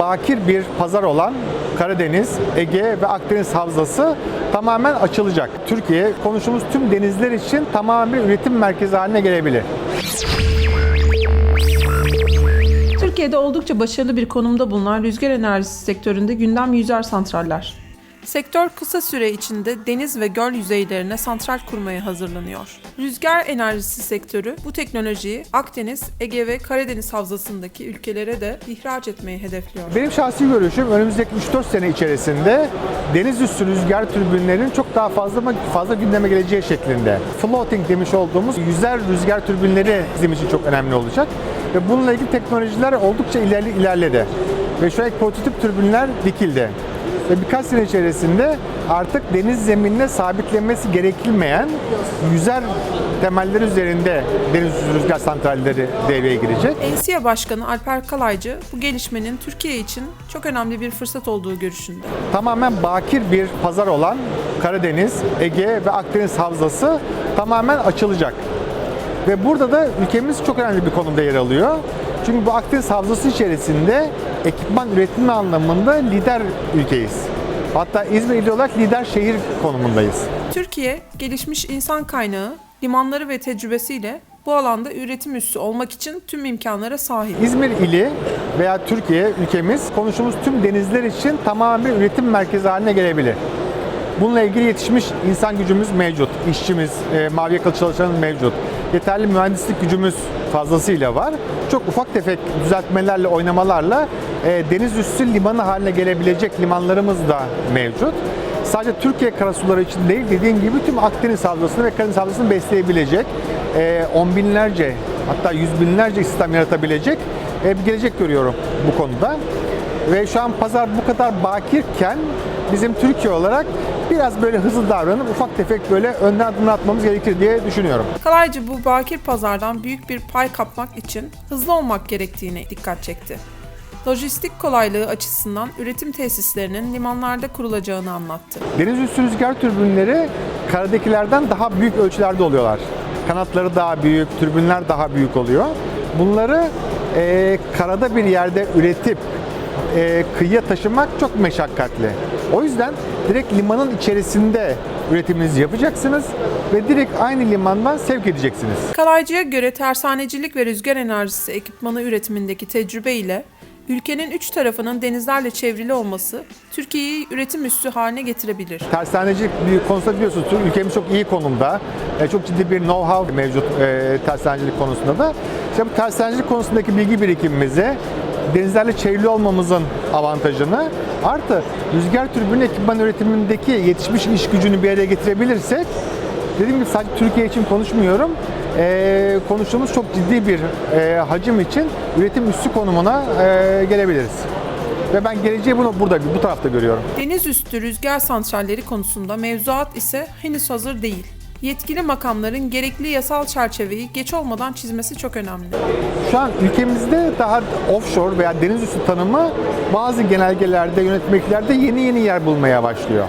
bakir bir pazar olan Karadeniz, Ege ve Akdeniz havzası tamamen açılacak. Türkiye konuştuğumuz tüm denizler için tamamen bir üretim merkezi haline gelebilir. Türkiye'de oldukça başarılı bir konumda bulunan rüzgar enerjisi sektöründe gündem yüzer santraller. Sektör kısa süre içinde deniz ve göl yüzeylerine santral kurmaya hazırlanıyor. Rüzgar enerjisi sektörü bu teknolojiyi Akdeniz, Ege ve Karadeniz havzasındaki ülkelere de ihraç etmeyi hedefliyor. Benim şahsi görüşüm önümüzdeki 3-4 sene içerisinde deniz üstü rüzgar türbinlerinin çok daha fazla fazla gündeme geleceği şeklinde. Floating demiş olduğumuz yüzer rüzgar türbinleri bizim için çok önemli olacak. Ve bununla ilgili teknolojiler oldukça ilerli, ilerledi. Ve şu an prototip türbinler dikildi. Ve birkaç sene içerisinde artık deniz zeminine sabitlenmesi gerekilmeyen yüzer temeller üzerinde deniz rüzgar santralleri devreye girecek. Ensiya Başkanı Alper Kalaycı bu gelişmenin Türkiye için çok önemli bir fırsat olduğu görüşünde. tamamen bakir bir pazar olan Karadeniz, Ege ve Akdeniz havzası tamamen açılacak. Ve burada da ülkemiz çok önemli bir konumda yer alıyor. Çünkü bu Akdeniz havzası içerisinde ekipman üretimi anlamında lider ülkeyiz. Hatta İzmir ili olarak lider şehir konumundayız. Türkiye, gelişmiş insan kaynağı, limanları ve tecrübesiyle bu alanda üretim üssü olmak için tüm imkanlara sahip. İzmir ili veya Türkiye ülkemiz konuştuğumuz tüm denizler için tamamen bir üretim merkezi haline gelebilir. Bununla ilgili yetişmiş insan gücümüz mevcut, işçimiz, e, mavi yakalı çalışanımız mevcut. Yeterli mühendislik gücümüz fazlasıyla var. Çok ufak tefek düzeltmelerle, oynamalarla e, deniz üstü limanı haline gelebilecek limanlarımız da mevcut. Sadece Türkiye karasuları için değil, dediğim gibi tüm Akdeniz havzasını ve Karadeniz havzasını besleyebilecek, e, on binlerce hatta yüz binlerce istihdam yaratabilecek e, bir gelecek görüyorum bu konuda. Ve şu an pazar bu kadar bakirken bizim Türkiye olarak biraz böyle hızlı davranıp ufak tefek böyle önden adımlar atmamız gerekir diye düşünüyorum. Kalaycı bu bakir pazardan büyük bir pay kapmak için hızlı olmak gerektiğine dikkat çekti. Lojistik kolaylığı açısından üretim tesislerinin limanlarda kurulacağını anlattı. Deniz üstü rüzgar türbinleri karadakilerden daha büyük ölçülerde oluyorlar. Kanatları daha büyük, türbinler daha büyük oluyor. Bunları e, karada bir yerde üretip e, kıyıya taşımak çok meşakkatli. O yüzden direkt limanın içerisinde üretiminizi yapacaksınız ve direkt aynı limandan sevk edeceksiniz. Kalaycı'ya göre tersanecilik ve rüzgar enerjisi ekipmanı üretimindeki tecrübe ile ülkenin üç tarafının denizlerle çevrili olması Türkiye'yi üretim üssü haline getirebilir. Tersanecilik konusunda biliyorsunuz ülkemiz çok iyi konumda. E, çok ciddi bir know-how mevcut e, tersanecilik konusunda da. İşte bu tersanecilik konusundaki bilgi birikimimizi denizlerle çevrili olmamızın avantajını artı rüzgar türbini ekipman üretimindeki yetişmiş iş gücünü bir araya getirebilirsek dediğim gibi sadece Türkiye için konuşmuyorum. E, konuştuğumuz çok ciddi bir e, hacim için üretim üssü konumuna e, gelebiliriz. Ve ben geleceği bunu burada bu tarafta görüyorum. Deniz üstü rüzgar santralleri konusunda mevzuat ise henüz hazır değil. Yetkili makamların gerekli yasal çerçeveyi geç olmadan çizmesi çok önemli. Şu an ülkemizde daha offshore veya deniz üstü tanımı bazı genelgelerde, yönetmeliklerde yeni yeni yer bulmaya başlıyor.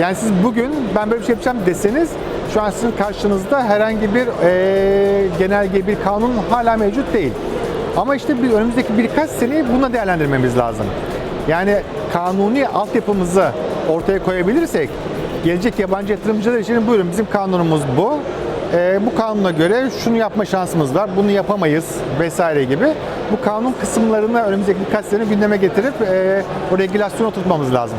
Yani siz bugün ben böyle bir şey yapacağım deseniz şu an sizin karşınızda herhangi bir eee, genelge, bir kanun hala mevcut değil. Ama işte bir önümüzdeki birkaç seneyi buna değerlendirmemiz lazım. Yani kanuni altyapımızı ortaya koyabilirsek gelecek yabancı yatırımcılar için buyurun bizim kanunumuz bu. Ee, bu kanuna göre şunu yapma şansımız var, bunu yapamayız vesaire gibi. Bu kanun kısımlarını önümüzdeki birkaç sene gündeme getirip e, o regülasyonu oturtmamız lazım.